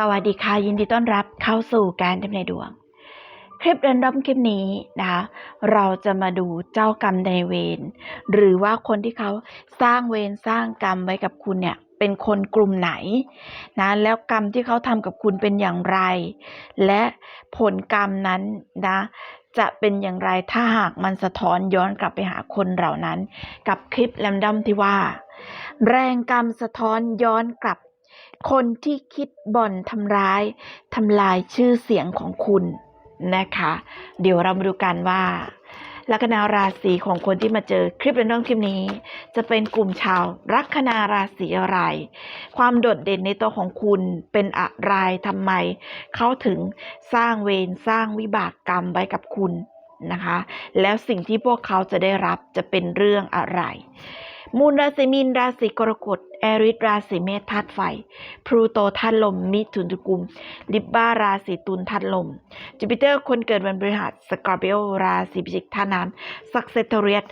สวัสดีค่ะยินดีต้อนรับเข้าสู่การทำนายดวง คลิปเรนดอมคลิปนี้นะคะเราจะมาดูเจ้ากรรมในเวรหรือว่าคนที่เขาสร้างเวรสร้างกรรมไว้กับคุณเนี่ยเป็นคนกลุ่มไหนนะแล้วกรรมที่เขาทำกับคุณเป็นอย่างไร และผลกรรมนั้นนะจะเป็นอย่างไรถ้าหากมันสะท้อนย้อนกลับไปหาคนเหล่านั้น กับคลิปแรนดอมที่ว่า แรงกรรมสะท้อนย้อนกลับ คนที่คิดบ่อนทำร้ายทำลายชื่อเสียงของคุณนะคะ เดี๋ยวเรามาดูกันว่าลัคนาราศีของคนที่มาเจอคลิปเรื่องคลิปนี้ จะเป็นกลุ่มชาวลัคนาราศีอะไร ความโดดเด่นในตัวของคุณเป็นอะไรทำไม เขาถึงสร้างเวรสร้างวิบากกรรมไว้กับคุณนะคะ แล้วสิ่งที่พวกเขาจะได้รับจะเป็นเรื่องอะไร มูลราศีมีนราศีกรกฎ แอริสราศีเมษธาตุไฟพลูโตธาตุลม มิถุนตุกุม ลิบบ้าราศีตุลธาตุลม จูปิเตอร์คนเกิดวันพฤหัสสกอร์ปิโอราศีพิจิกธาตุน้ำสักเซตเรียส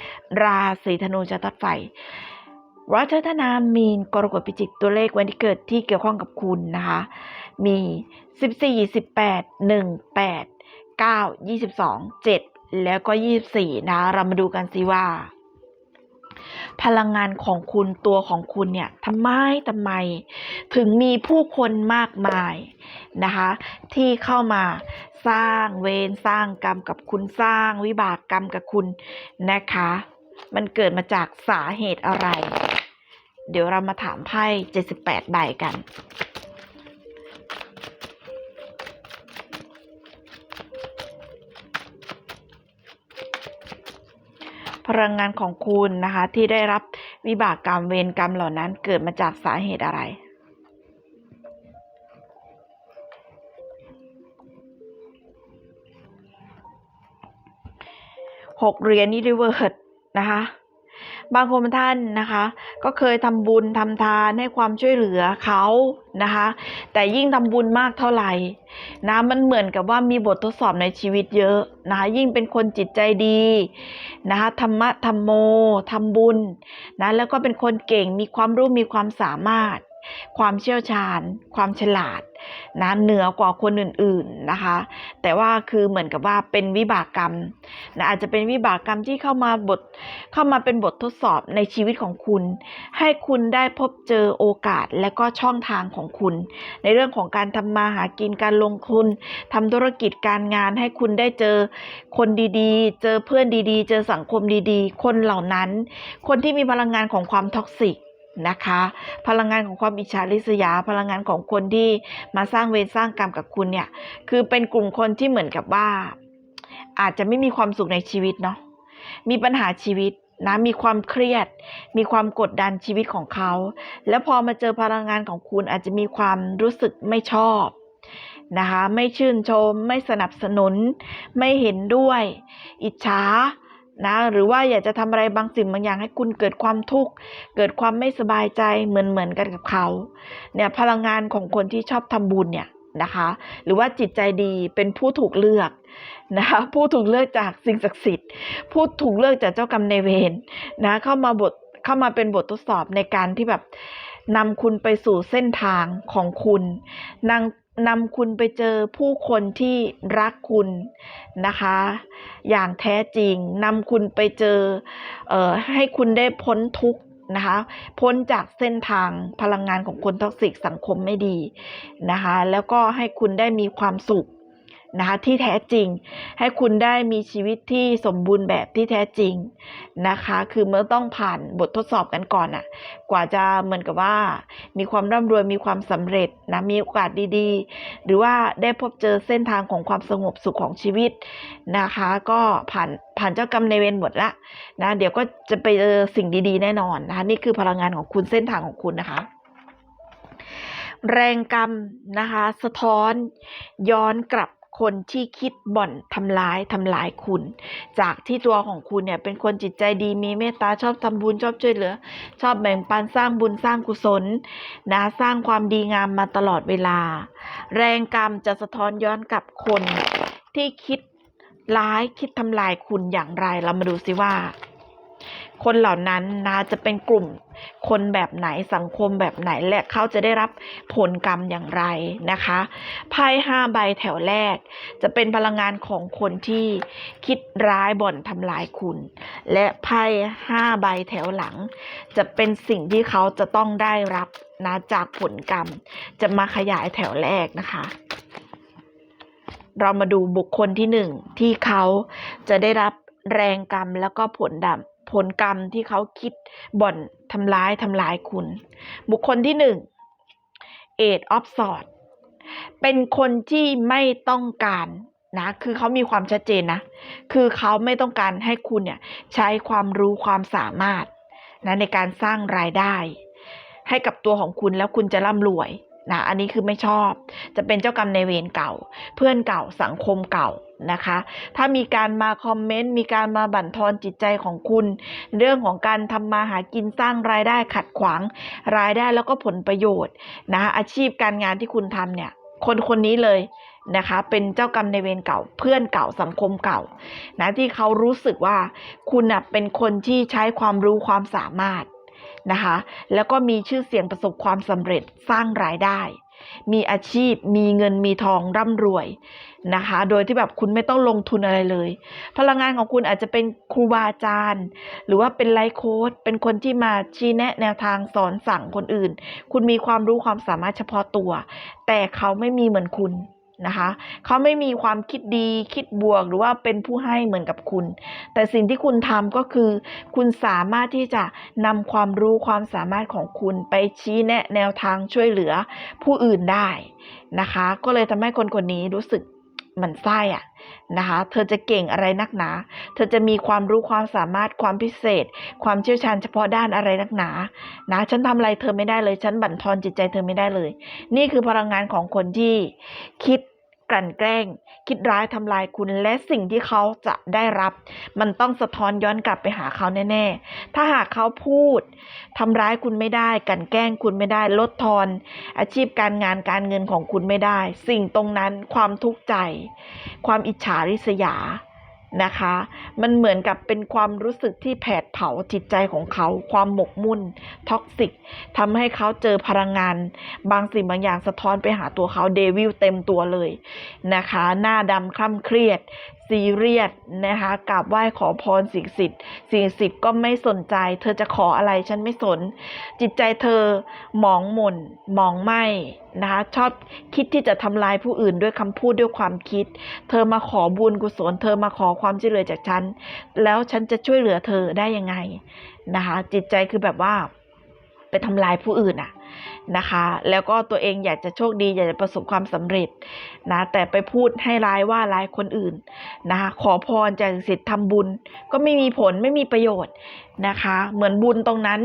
ราศีธนูจะธาตุไฟรัชธนามีนกรกฎพิจิกตัวเลขวันที่เกิดที่เกี่ยวข้องกับคุณนะคะ มี 14 18 1 8 9 22 7 แล้วก็ 24 นะ เรามาดูกันสิว่า พลังงานของคุณตัวของคุณเนี่ยทำไมทำไม ถึงมีผู้คนมากมายนะคะ ที่เข้ามาสร้างเวรสร้างกรรมกับคุณสร้างวิบากกรรมกับคุณนะคะ มันเกิดมาจากสาเหตุอะไร เดี๋ยวเรามาถามไพ่78ใบกัน ลังงานของคุณนะคะ ที่ได้รับวิบากกรรมเวรกรรมเหล่านั้นเกิดมาจากสาเหตุอะไรหกเหรียญนิริเวิร์ดนะคะ บางคนท่านนะคะ ก็เคยทำบุญทำทานให้ความช่วยเหลือเขานะคะ แต่ยิ่งทำบุญมากเท่าไหร่นะมันเหมือนกับว่ามีบททดสอบในชีวิตเยอะนะคะยิ่งเป็นคนจิตใจดีนะคะธรรมะธรรมโมทำบุญนะแล้วก็เป็นคนเก่งมีความรู้มีความสามารถ ความเชี่ยวชาญ ความฉลาดนะเหนือกว่าคนอื่นๆนะคะ แต่ว่าคือเหมือนกับว่าเป็นวิบากกรรมนะอาจจะเป็นวิบากกรรมที่เข้ามาบทเข้ามาเป็นบททดสอบในชีวิตของคุณ ให้คุณได้พบเจอโอกาสและก็ช่องทางของคุณ ในเรื่องของการทำมาหากินการลงทุนทำธุรกิจการงาน ให้คุณได้เจอคนดีๆ เจอเพื่อนดีๆ เจอสังคมดีๆ คนเหล่านั้น คนที่มีพลังงานของความท็อกซิก นะคะ พลังงานของความอิจฉาริษยา พลังงานของคนที่มาสร้างเวรสร้างกรรมกับคุณเนี่ย คือเป็นกลุ่มคนที่เหมือนกับว่า อาจจะไม่มีความสุขในชีวิตเนาะ มีปัญหาชีวิตนะมีความเครียด มีความกดดันชีวิตของเขา แล้วพอมาเจอพลังงานของคุณอาจจะมีความรู้สึกไม่ชอบนะคะ ไม่ชื่นชม ไม่สนับสนุน ไม่เห็นด้วย อิจฉา นะหรือว่าอยากจะทำอะไรบางสิ่งบางอย่างให้คุณเกิดความทุกข์เกิดความไม่สบายใจเหมือนเหมือนกันกับเขาเนี่ยพลังงานของคนที่ชอบทำบุญเนี่ยนะคะหรือว่าจิตใจดีเป็นผู้ถูกเลือกนะคะผู้ถูกเลือกจากสิ่งศักดิ์สิทธิ์ ผู้ถูกเลือกจากเจ้ากรรมนายเวรนะเข้ามาบทเข้ามาเป็นบททดสอบในการที่แบบนำคุณไปสู่เส้นทางของคุณนำ นำคุณไปเจอผู้คนที่รักคุณนะคะ อย่างแท้จริงนำคุณไปเจอเออให้คุณได้พ้นทุกข์นะคะ พ้นจากเส้นทางพลังงานของคนท็อกซิกสังคมไม่ดีนะคะ แล้วก็ให้คุณได้มีความสุข นะคะที่แท้จริง ให้คุณได้มีชีวิตที่สมบูรณ์แบบที่แท้จริงนะคะ คือเมื่อต้องผ่านบททดสอบกันก่อนอะกว่าจะเหมือนกับว่า มีความร่ำรวยมีความสำเร็จนะมีโอกาสดีๆ หรือว่าได้พบเจอเส้นทางของความสงบสุขของชีวิตนะคะ ก็ผ่านผ่านเจ้ากรรมในเวรหมดละนะเดี๋ยวก็จะไปเจอสิ่งดีๆ แน่นอนนะคะนี่คือพลังงานของคุณเส้นทางของคุณนะคะแรงกรรมนะคะ สะท้อนย้อนกลับ คนที่คิดบ่อนทำร้ายทำลายคุณ จากที่ตัวของคุณเนี่ยเป็นคนจิตใจดีมีเมตตาชอบทำบุญชอบช่วยเหลือ ชอบแบ่งปันสร้างบุญสร้างกุศลนะสร้างความดีงามมาตลอดเวลา แรงกรรมจะสะท้อนย้อนกลับคนที่คิดร้ายคิดทำลายคุณอย่างไรเรามาดูสิว่า คนเหล่านั้นนะจะเป็นกลุ่มคนแบบไหนสังคมแบบไหนและเขาจะได้รับผลกรรมอย่างไรนะคะไพ่ห้าใบแถวแรก จะเป็นพลังงานของคนที่คิดร้ายบ่อนทำลายคุณ และไพ่ห้าใบแถวหลัง จะเป็นสิ่งที่เขาจะต้องได้รับนะจากผลกรรม จะมาขยายแถวแรกนะคะเรามาดูบุคคลที่หนึ่งที่เขาจะได้รับแรงกรรมแล้วก็ผลดำ ผลกรรมที่เขาคิดบ่อนทำร้ายทำลายคุณ บุคคลที่หนึ่งเอ็ดออฟสอดเป็นคนที่ไม่ต้องการนะ คือเขามีความชัดเจนนะ คือเขาไม่ต้องการให้คุณเนี่ยใช้ความรู้ความสามารถนะในการสร้างรายได้ ให้กับตัวของคุณแล้วคุณจะร่ำรวยนะ อันนี้คือไม่ชอบ จะเป็นเจ้ากรรมในเวรเก่า เพื่อนเก่าสังคมเก่า นะคะ ถ้ามีการมาคอมเมนต์มีการมาบั่นทอนจิตใจของคุณ เรื่องของการทำมาหากินสร้างรายได้ขัดขวางรายได้แล้วก็ผลประโยชน์นะคะอาชีพการงานที่คุณทำเนี่ย คนคนนี้เลยนะคะเป็นเจ้ากรรมในเวรเก่าเพื่อนเก่าสังคมเก่านะที่เขารู้สึกว่าคุณเป็นคนที่ใช้ความรู้ความสามารถนะคะแล้วก็มีชื่อเสียงประสบความสำเร็จสร้างรายได้ มีอาชีพ มีเงินมีทองร่ำรวยนะคะ โดยที่แบบคุณไม่ต้องลงทุนอะไรเลย พลังงานของคุณอาจจะเป็นครูบาอาจารย์ หรือว่าเป็นไลฟ์โค้ดเป็นคนที่มาชี้แนะแนวทางสอนสั่งคนอื่น คุณมีความรู้ความสามารถเฉพาะตัว แต่เขาไม่มีเหมือนคุณ นะคะเขาไม่มีความคิดดีคิดบวกหรือว่าเป็นผู้ให้เหมือนกับคุณ แต่สิ่งที่คุณทำก็คือ คุณสามารถที่จะนำความรู้ความสามารถของคุณไปชี้แนะแนวทางช่วยเหลือผู้อื่นได้นะคะ ก็เลยทำให้คนคนนี้รู้สึก มันไส้อะนะคะ เธอจะเก่งอะไรนักหนา เธอจะมีความรู้ความสามารถความพิเศษ ความเชี่ยวชาญเฉพาะด้านอะไรนักหนานะฉันทำอะไรเธอไม่ได้เลย ฉันบั่นทอนจิตใจเธอไม่ได้เลย นี่คือพลังงานของคนที่คิด กลั่นแกล้ง คิดร้ายทำลายคุณและสิ่งที่เขาจะได้รับ มันต้องสะท้อนย้อนกลับไปหาเขาแน่ๆ ถ้าหากเขาพูดทำร้ายคุณไม่ได้ กลั่นแกล้งคุณไม่ได้ ลดทอน อาชีพการงานการเงินของคุณไม่ได้ สิ่งตรงนั้นความทุกข์ใจ ความอิจฉาริษยา นะคะ มันเหมือนกับเป็นความรู้สึกที่แผดเผาจิตใจของเขา ความหมกมุ่นท็อกซิกทำให้เขาเจอพลังงาน บางสิ่งบางอย่างสะท้อนไปหาตัวเขาเดวิลเต็มตัวเลยนะคะ หน้าดำคล่ำเครียดซีเรียสนะคะกราบไหว้ขอพรสิ่งศักดิ์สิทธิ์สิ่งศักดิ์สิทธิ์ก็ไม่สนใจ เธอจะขออะไรฉันไม่สน จิตใจเธอหมองหม่นหมองไหมนะคะชอบคิดที่จะทำลายผู้อื่นด้วยคำพูดด้วยความคิด เธอมาขอบุญกุศล เธอมาขอความช่วยเหลือจากฉัน แล้วฉันจะช่วยเหลือเธอได้ยังไงนะคะจิตใจคือแบบว่า ไปทำลายผู้อื่นอะ นะคะ แล้วก็ตัวเองอยากจะโชคดี อยากจะประสบความสำเร็จนะแต่ไปพูดให้ร้ายว่าร้ายคนอื่นนะคะขอพรจากสิ่งศักดิ์สิทธิ์ทำบุญ ก็ไม่มีผลไม่มีประโยชน์นะคะ เหมือนบุญตรงนั้น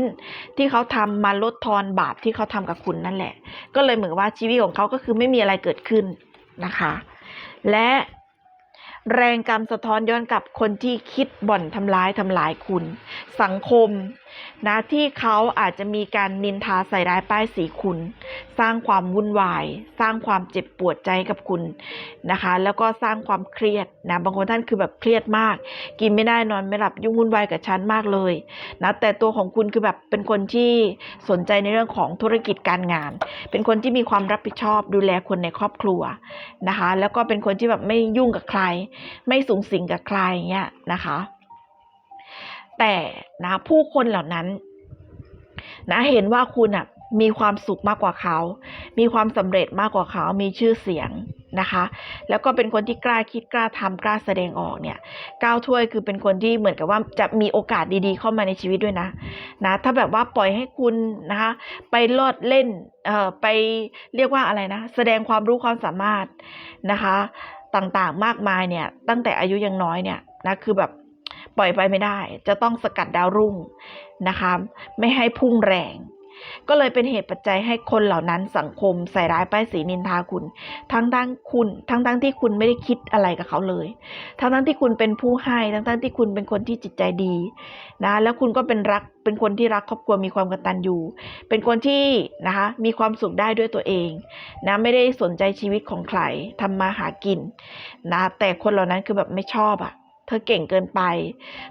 ที่เขาทำมาลดทอนบาปที่เขาทำกับคุณนั่นแหละ ก็เลยเหมือนว่าชีวิตของเขาก็คือไม่มีอะไรเกิดขึ้นนะคะ และแรงกรรมสะท้อนย้อนกลับคนที่คิดบ่อนทำร้ายทำลายคุณ สังคม นะที่เขาอาจจะมีการนินทาใส่ร้ายป้ายสีคุณ สร้างความวุ่นวาย สร้างความเจ็บปวดใจกับคุณนะคะ แล้วก็สร้างความเครียดนะบางคนท่านคือแบบเครียดมาก กินไม่ได้นอนไม่หลับยุ่งวุ่นวายกับฉันมากเลยนะแต่ตัวของคุณคือแบบเป็นคนที่สนใจในเรื่องของธุรกิจการงาน เป็นคนที่มีความรับผิดชอบดูแลคนในครอบครัวนะคะ แล้วก็เป็นคนที่แบบไม่ยุ่งกับใคร ไม่สูงสิงกับใครเงี้ยนะคะ แต่นะผู้คนเหล่านั้น นะเห็นว่าคุณอะมีความสุขมากกว่าเขา มีความสำเร็จมากกว่าเขา มีชื่อเสียงนะคะ แล้วก็เป็นคนที่กล้าคิดกล้าทำกล้าแสดงออกเนี่ย ก้าวถ้วยคือเป็นคนที่เหมือนกับว่าจะมีโอกาสดีๆ เข้ามาในชีวิตด้วยนะ นะ ถ้าแบบว่าปล่อยให้คุณนะคะ ไปลอดเล่น เอ่อ ไปเรียกว่าอะไรนะ แสดงความรู้ความสามารถนะคะ ต่างๆ มากมายเนี่ย ตั้งแต่อายุยังน้อยเนี่ยนะ คือแบบ ปล่อยไปไม่ได้ จะต้องสกัดดาวรุ่งนะคะ ไม่ให้พุ่งแรง ก็เลยเป็นเหตุปัจจัยให้คนเหล่านั้นสังคมใส่ร้ายป้ายสีนินทาคุณ ทั้งทั้งคุณ ทั้งทั้งที่คุณไม่ได้คิดอะไรกับเขาเลย ทั้งทั้งที่คุณเป็นผู้ให้ทั้งทั้งที่คุณเป็นคนที่จิตใจดีนะแล้วคุณก็เป็นรักเป็นคนที่รักครอบครัวมีความกตัญญูเป็นคนที่นะคะมีความสุขได้ด้วยตัวเองนะไม่ได้สนใจชีวิตของใครทำมาหากินนะแต่คนเหล่านั้นคือแบบไม่ชอบอะ่ะ ธอเก่งเกินไป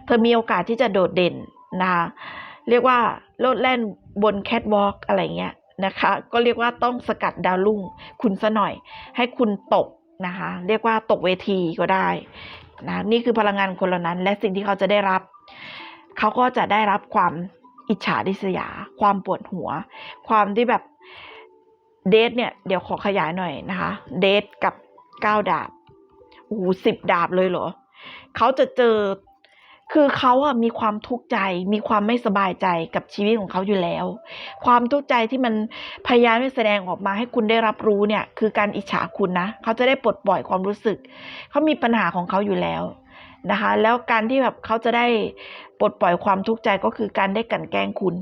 เธอมีโอกาสที่จะโดดเด่นนะคะเรียกว่าโลดแล่นบนแคทวอล์กอะไรเงี้ยนะคะ ก็เรียกว่าต้องสกัดดาวรุ่งคุณซะหน่อย ให้คุณตกนะคะ เรียกว่าตกเวทีก็ได้นะนี่คือพลังงานคนเหล่านั้น และสิ่งที่เขาจะได้รับ เขาก็จะได้รับความอิจฉาริษยา ความปวดหัว ความที่แบบเดทเนี่ย เดี๋ยวขอขยายหน่อยนะคะ เดทกับเก้าดาบโอ้โหสิบดาบเลยเหรอ เขาจะเจอ คือเขาอะมีความทุกข์ใจ มีความไม่สบายใจกับชีวิตของเขาอยู่แล้ว ความทุกข์ใจที่มันพยายามไม่แสดงออกมาให้คุณได้รับรู้เนี่ย คือการอิจฉาคุณนะ เขาจะได้ปลดปล่อยความรู้สึก เขามีปัญหาของเขาอยู่แล้วนะคะ แล้วการที่แบบเขาจะได้ปลดปล่อยความทุกข์ใจก็คือการได้กลันแกล้งคุณ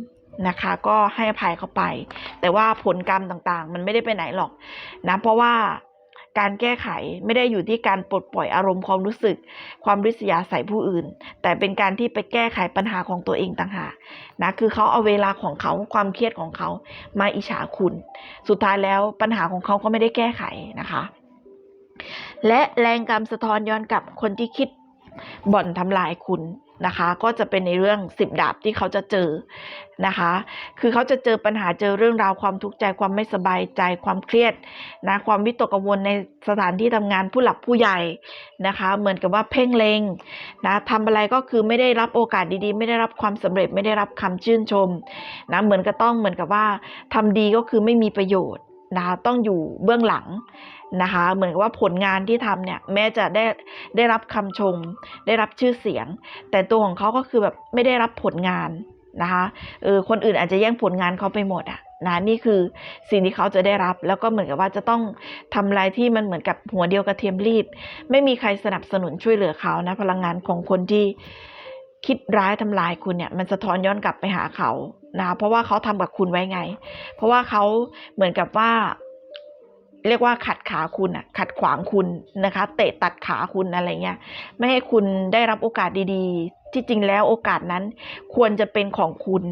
นะคะ ก็ให้อภัยเขาไป แต่ว่าผลกรรมต่างๆ มันไม่ได้ไปไหนหรอกนะ เพราะว่า การแก้ไขไม่ได้อยู่ที่การปลดปล่อยอารมณ์ความรู้สึก ความริษยาใส่ผู้อื่น แต่เป็นการที่ไปแก้ไขปัญหาของตัวเองต่างหากนะคือเขาเอาเวลาของเขาความเครียดของเขามาอิจฉาคุณ สุดท้ายแล้วปัญหาของเขาก็ไม่ได้แก้ไขนะคะ และแรงกรรมสะท้อนย้อนกลับคนที่คิดบ่อนทำลายคุณ นะคะ ก็จะเป็นในเรื่องสิบดาบที่เขาจะเจอนะคะ คือเขาจะเจอปัญหาเจอเรื่องราวความทุกข์ใจความไม่สบายใจความเครียดนะความวิตกกังวลในสถานที่ทำงานผู้หลักผู้ใหญ่นะคะ เหมือนกับว่าเพ่งเลงนะทำอะไรก็คือไม่ได้รับโอกาสดีๆ ไม่ได้รับความสำเร็จไม่ได้รับคำชื่นชมนะเหมือนกับต้องเหมือนกับว่าทำดีก็คือไม่มีประโยชน์ นะคะต้องอยู่เบื้องหลังนะคะเหมือนกับว่าผลงานที่ทำเนี่ยแม้จะได้ได้รับคำชม ได้รับชื่อเสียง แต่ตัวของเขาก็คือแบบไม่ได้รับผลงานนะคะเออคนอื่นอาจจะแย่งผลงานเขาไปหมดอะนะนี่คือสิ่งที่เขาจะได้รับ แล้วก็เหมือนกับว่าจะต้องทำอะไรที่มันเหมือนกับหัวเดียวกระเทียมรีบไม่มีใครสนับสนุนช่วยเหลือเขานะพลังงานของคนที่ คิดร้ายทำลายคุณเนี่ย มันสะท้อนย้อนกลับไปหาเขานะคะเพราะว่าเขาทำกับคุณไว้ไง เพราะว่าเขาเหมือนกับว่า เรียกว่าขัดขาคุณอะขัดขวางคุณนะคะ เตะตัดขาคุณอะไรเงี้ยไม่ให้คุณได้รับโอกาสดีๆ ที่จริงแล้วโอกาสนั้นควรจะเป็นของคุณ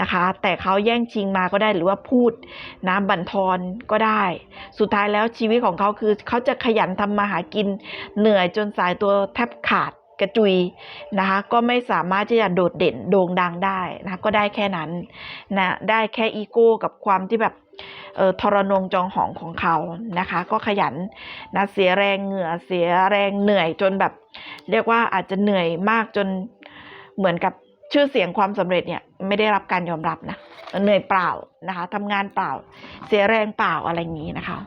นะคะ แต่เขาแย่งชิงมาก็ได้หรือว่าพูดนะบั่นทอนก็ได้ สุดท้ายแล้วชีวิตของเขาคือเขาจะขยันทำมาหากินเหนื่อยจนสายตัวแทบขาด กระจุยนะคะก็ไม่สามารถที่จะโดดเด่นโด่งดังได้นะก็ได้แค่นั้นนะได้แค่อีโก้กับความที่แบบเออทรนงจองหองของเขานะคะ ก็ขยันนะเสียแรงเหงื่อเสียแรงเหนื่อยจนแบบ เรียกว่าอาจจะเหนื่อยมากจนเหมือนกับชื่อเสียงความสำเร็จเนี่ยไม่ได้รับการยอมรับนะเหนื่อยเปล่านะคะทำงานเปล่า เสียแรงเปล่าอะไรอย่างนี้นะคะ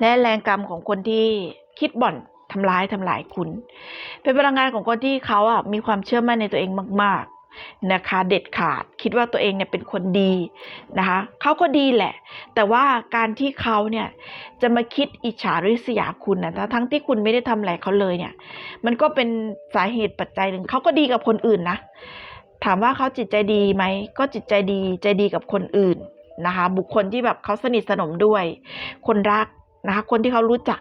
และแรงกรรมของคนที่คิดบ่อน ทำร้ายทำลายคุณ เป็นพลังงานของคนที่เขาอะมีความเชื่อมั่นในตัวเองมาก ๆนะคะ เด็ดขาดคิดว่าตัวเองเนี่ยเป็นคนดีนะคะเขาก็ดีแหละ แต่ว่าการที่เขาเนี่ยจะมาคิดอิจฉาริษยาคุณนะทั้งที่คุณไม่ได้ทำอะไรเขาเลยเนี่ย มันก็เป็นสาเหตุปัจจัยหนึ่งเขาก็ดีกับคนอื่นนะถามว่าเขาจิตใจดีไหมก็จิตใจดีใจดีกับคนอื่นนะคะ บุคคลที่แบบเขาสนิทสนมด้วย คนรักนะคะ คนที่เขารู้จัก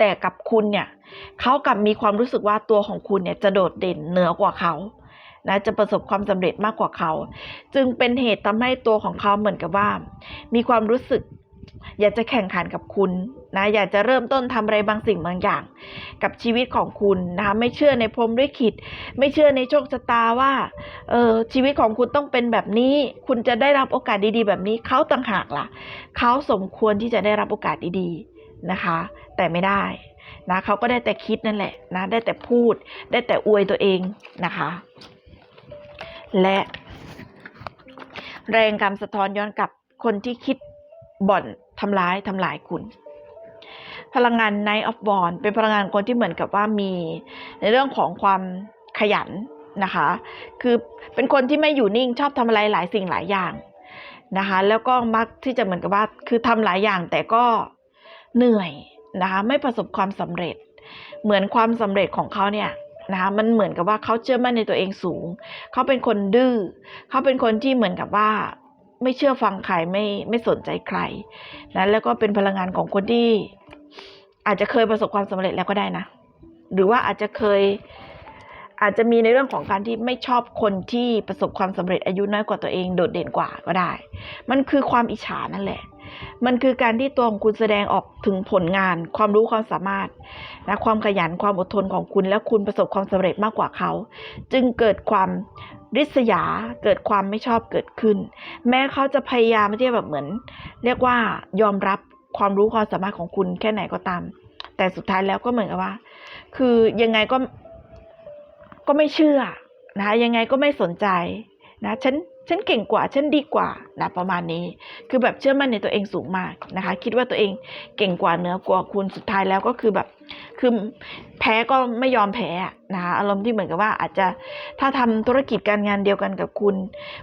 แต่กับคุณเนี่ยเขากลับมีความรู้สึกว่าตัวของคุณเนี่ยจะโดดเด่นเหนือกว่าเขานะจะประสบความสำเร็จมากกว่าเขา จึงเป็นเหตุทำให้ตัวของเขาเหมือนกับว่า มีความรู้สึก อยากจะแข่งขันกับคุณนะอยากจะเริ่มต้นทำอะไรบางสิ่งบางอย่าง กับชีวิตของคุณนะคะไม่เชื่อในพรหมลิขิตไม่เชื่อในโชคชะตาว่าเออชีวิตของคุณต้องเป็นแบบนี้ คุณจะได้รับโอกาสดีๆ แบบนี้เขาต่างหากล่ะเขาสมควรที่จะได้รับโอกาสดีๆ นะคะ แต่ไม่ได้นะเขาก็ได้แต่คิดนั่นแหละนะได้แต่พูด ได้แต่อวยตัวเองนะคะ และแรงกรรมสะท้อนย้อนกลับคนที่คิดบ่อนทำร้ายทำลายคุณ พลังงาน Night of b o r n เป็นพลังงานคนที่เหมือนกับว่ามีในเรื่องของความขยันนะคะ คือเป็นคนที่ไม่อยู่นิ่งชอบทำอะไรหลายสิ่งหลายอย่างนะคะ แล้วก็มักที่จะเหมือนกับว่าคือทำหลายอย่างแต่ก็ เหนื่อยนะคะไม่ประสบความสำเร็จ เหมือนความสำเร็จของเขาเนี่ยนะคะมันเหมือนกับว่าเขาเชื่อมั่นในตัวเองสูง เขาเป็นคนดื้อเขาเป็นคนที่เหมือนกับว่า ไม่เชื่อฟังใครไม่ไม่สนใจใครนะแล้วก็เป็นพลังงานของคนที่ อาจจะเคยประสบความสำเร็จแล้วก็ได้นะ หรือว่าอาจจะเคย อาจจะมีในเรื่องของการที่ไม่ชอบคนที่ประสบความสำเร็จอายุน้อยกว่าตัวเองโดดเด่นกว่าก็ได้ มันคือความอิจฉานั่นแหละ มันคือการที่ตัวของคุณแสดงออกถึงผลงาน ความรู้ความสามารถนะความขยันความอดทนของคุณ และคุณประสบความสำเร็จมากกว่าเขา จึงเกิดความริษยาเกิดความไม่ชอบเกิดขึ้น แม้เขาจะพยายามที่จะแบบเหมือน เรียกว่ายอมรับความรู้ความสามารถของคุณแค่ไหนก็ตาม แต่สุดท้ายแล้วก็เหมือนกับว่า คือยังไงก็ก็ไม่เชื่อนะคะยังไงก็ไม่สนใจนะฉัน ฉันเก่งกว่า ฉันดีกว่านะประมาณนี้ คือแบบเชื่อมั่นในตัวเองสูงมากนะคะ คิดว่าตัวเองเก่งกว่าเหนือกว่าคุณสุดท้ายแล้วก็คือแบบ คือแพ้ก็ไม่ยอมแพ้นะคะอารมณ์ที่เหมือนกับว่าอาจจะถ้าทำธุรกิจการงานเดียวกันกับคุณ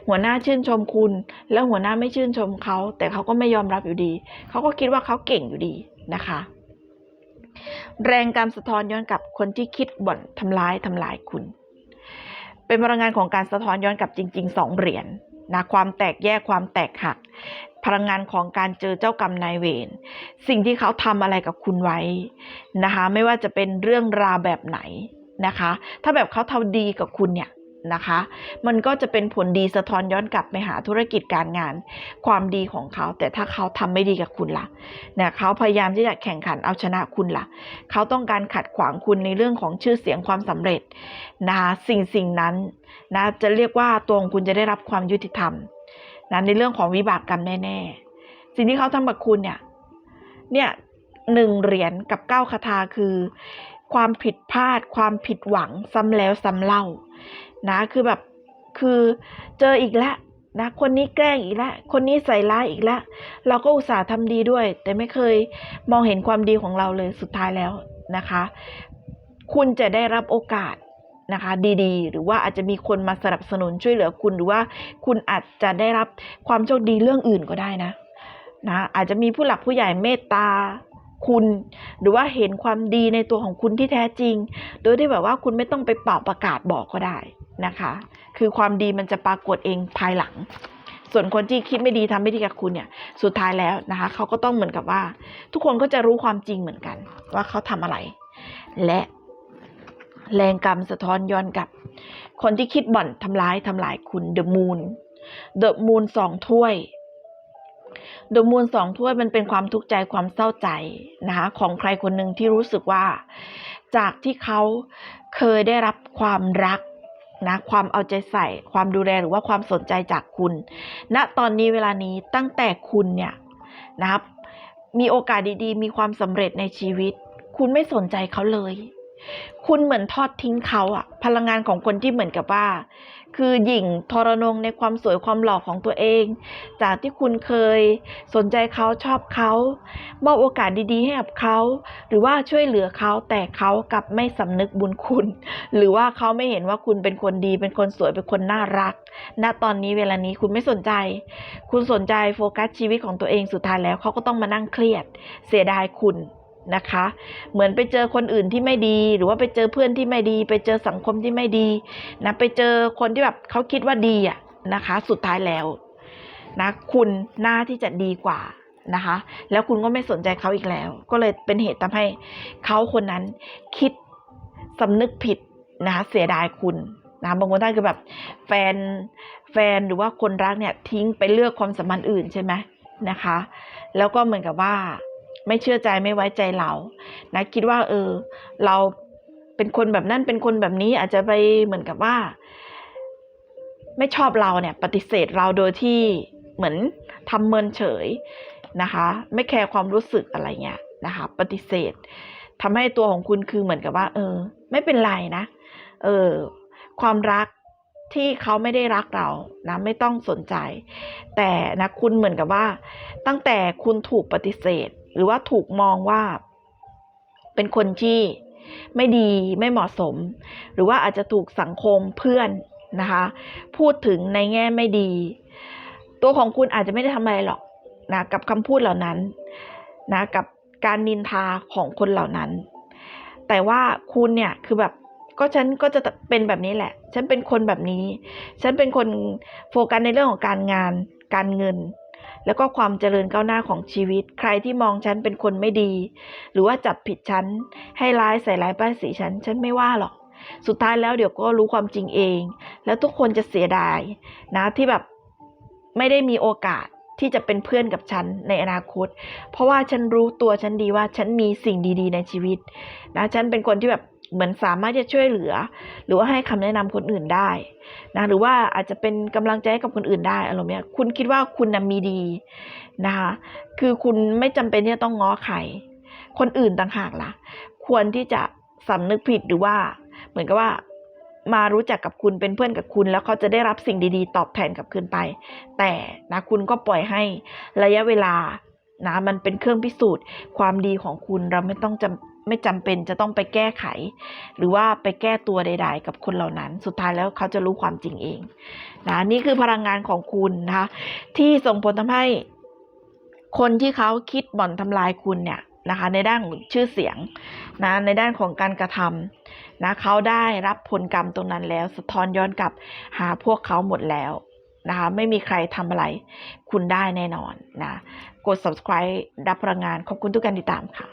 หัวหน้าชื่นชมคุณ แล้วหัวหน้าไม่ชื่นชมเขา แต่เขาก็ไม่ยอมรับอยู่ดี เขาก็คิดว่าเขาเก่งอยู่ดีนะคะแรงการสะท้อนย้อนกลับคนที่คิดบ่นทำร้ายทำลายคุณ เป็นพลังงานของการสะท้อนย้อนกลับจริงๆสองเหรียญนะความแตกแยกความแตกหัก พลังงานของการเจอเจ้ากรรมนายเวรสิ่งที่เขาทำอะไรกับคุณไว้นะคะ ไม่ว่าจะเป็นเรื่องราวแบบไหนนะคะ ถ้าแบบเขาทำดีกับคุณเนี่ย นะคะ มันก็จะเป็นผลดีสะท้อนย้อนกลับไปหาธุรกิจการงาน ความดีของเขา แต่ถ้าเขาทำไม่ดีกับคุณล่ะเนี่ยเขาพยายามที่จะแข่งขันเอาชนะคุณล่ะ เขาต้องการขัดขวางคุณในเรื่องของชื่อเสียงความสำเร็จนะคะสิ่งสิ่งนั้นนะจะเรียกว่าตัวของคุณจะได้รับความยุติธรรมนะในเรื่องของวิบากกรรมแน่ๆ สิ่งที่เขาทำกับคุณเนี่ยเนี่ยหนึ่งเหรียญกับเก้าคาถาคือ ความผิดพลาด ความผิดหวังซ้ำแล้วซ้ำเล่า นะคือแบบคือเจออีกแล้วนะคนนี้แกล้งอีกแล้วคนนี้ใส่ร้ายอีกแล้วเราก็อุตส่าห์ทำดีด้วย แต่ไม่เคยมองเห็นความดีของเราเลยสุดท้ายแล้วนะคะ คุณจะได้รับโอกาสนะคะ ดีๆ หรือว่าอาจจะมีคนมาสนับสนุนช่วยเหลือคุณหรือว่าคุณอาจจะได้รับความโชคดีเรื่องอื่นก็ได้นะนะอาจจะมีผู้หลักผู้ใหญ่เมตตา คุณ หรือว่าเห็นความดีในตัวของคุณที่แท้จริง โดยที่แบบว่าคุณไม่ต้องไปเป่าประกาศบอกก็ได้นะคะ คือความดีมันจะปรากฏเองภายหลัง ส่วนคนที่คิดไม่ดีทำไม่ดีกับคุณเนี่ยสุดท้ายแล้วนะคะเขาก็ต้องเหมือนกับว่า ทุกคนก็จะรู้ความจริงเหมือนกัน ว่าเขาทำอะไร และแรงกรรมสะท้อนย้อนกลับ คนที่คิดบ่อนทำร้ายทำลายคุณเดอะมูนเดอะมูนสองถ้วย ดอะมูนสองถ้วยมันเป็นความทุกข์ใจความเศร้าใจนะคะของใครคนหนึ่งที่รู้สึกว่า จากที่เขาเคยได้รับความรักนะความเอาใจใส่ ความดูแลหรือว่าความสนใจจากคุณณตอนนี้เวลานี้ตั้งแต่คุณเนี่ยนะครับมีโอกาสดีๆ มีความสำเร็จในชีวิต คุณไม่สนใจเขาเลย คุณเหมือนทอดทิ้งเขาอะพลังงานของคนที่เหมือนกับว่า คือหยิ่งทรนงในความสวยความหล่อของตัวเอง จากที่คุณเคยสนใจเขาชอบเขามอบโอกาสดีๆ ให้กับเขา หรือว่าช่วยเหลือเขาแต่เขากลับไม่สำนึกบุญคุณ หรือว่าเขาไม่เห็นว่าคุณเป็นคนดี เป็นคนสวยเป็นคนน่ารัก ณตอนนี้เวลานี้คุณไม่สนใจ คุณสนใจโฟกัสชีวิตของตัวเองสุดท้ายแล้วเขาก็ต้องมานั่งเครียด เสียดายคุณ นะคะ เหมือนไปเจอคนอื่นที่ไม่ดี หรือว่าไปเจอเพื่อนที่ไม่ดี ไปเจอสังคมที่ไม่ดีนะไปเจอคนที่แบบเขาคิดว่าดีอะนะคะ สุดท้ายแล้วนะคุณหน้าที่จะดีกว่านะคะ แล้วคุณก็ไม่สนใจเขาอีกแล้ว ก็เลยเป็นเหตุทำให้เขาคนนั้นคิดสำนึกผิดนะคะเสียดายคุณนะบางคนท่านคือแบบแฟนแฟนหรือว่าคนรักเนี่ยทิ้งไปเลือกความสัมพันธ์อื่นใช่ไหมนะคะ แล้วก็เหมือนกับว่า ไม่เชื่อใจไม่ไว้ใจเรา นะ คิดว่า เออ เราเป็นคนแบบนั้นเป็นคนแบบนี้อาจจะไปเหมือนกับว่า ไม่ชอบเราเนี่ย ปฏิเสธเราโดยที่เหมือนทำเมินเฉยนะคะ ไม่แคร์ความรู้สึกอะไรเงี้ยนะคะ ปฏิเสธทำให้ตัวของคุณคือเหมือนกับว่า เออ ไม่เป็นไรนะ เออ ความรัก ที่เขาไม่ได้รักเรานะไม่ต้องสนใจ แต่นะคุณเหมือนกับว่า ตั้งแต่คุณถูกปฏิเสธ หรือว่าถูกมองว่า เป็นคนที่ไม่ดีไม่เหมาะสม หรือว่าอาจจะถูกสังคมเพื่อนนะคะ พูดถึงในแง่ไม่ดี ตัวของคุณอาจจะไม่ได้ทำอะไรหรอกนะกับคำพูดเหล่านั้นนะกับการนินทาของคนเหล่านั้น แต่ว่าคุณเนี่ยคือแบบ ก็ฉันก็จะเป็นแบบนี้แหละ ฉันเป็นคนแบบนี้ ฉันเป็นคนโฟกัสในเรื่องของการงาน การเงิน แล้วก็ความเจริญก้าวหน้าของชีวิต ใครที่มองฉันเป็นคนไม่ดี หรือว่าจับผิดฉัน ให้ร้ายใส่ร้ายป้ายสีฉัน ฉันไม่ว่าหรอก สุดท้ายแล้วเดี๋ยวก็รู้ความจริงเอง แล้วทุกคนจะเสียดายนะที่แบบไม่ได้มีโอกาสที่จะเป็นเพื่อนกับฉันในอนาคต เพราะว่าฉันรู้ตัวฉันดีว่าฉันมีสิ่งดี ๆ ในชีวิต นะ ฉันเป็นคนที่แบบ เหมือนสามารถจะช่วยเหลือ หรือว่าให้คำแนะนำคนอื่นได้นะหรือว่าอาจจะเป็นกำลังใจให้กับคนอื่นได้อารมณ์เนี้ยคุณคิดว่าคุณนะมีดีนะคะคือคุณไม่จำเป็นที่จะต้องง้อใครคนอื่นต่างหากล่ะ ควรที่จะสำนึกผิดหรือว่า เหมือนกับว่ามารู้จักกับคุณเป็นเพื่อนกับคุณ แล้วเขาจะได้รับสิ่งดีๆ ตอบแทนกลับคืนไป แต่นะคุณก็ปล่อยให้ระยะเวลานะมันเป็นเครื่องพิสูจน์ ความดีของคุณเราไม่ต้องจำ ไม่จำเป็นจะต้องไปแก้ไข หรือว่าไปแก้ตัวใด ๆ กับคนเหล่านั้น สุดท้ายแล้วเขาจะรู้ความจริงเองนะนี่คือพลังงานของคุณนะคะที่ส่งผลทำให้ คนที่เขาคิดบ่อนทำลายคุณเนี่ยนะคะในด้านชื่อเสียงนะในด้านของการกระทำนะเขาได้รับผลกรรมตรงนั้นแล้ว สะท้อนย้อนกลับหาพวกเขาหมดแล้วนะคะไม่มีใครทำอะไร คุณได้แน่นอนนะกด subscribe รับพลังงานขอบคุณทุกการติดตามค่ะ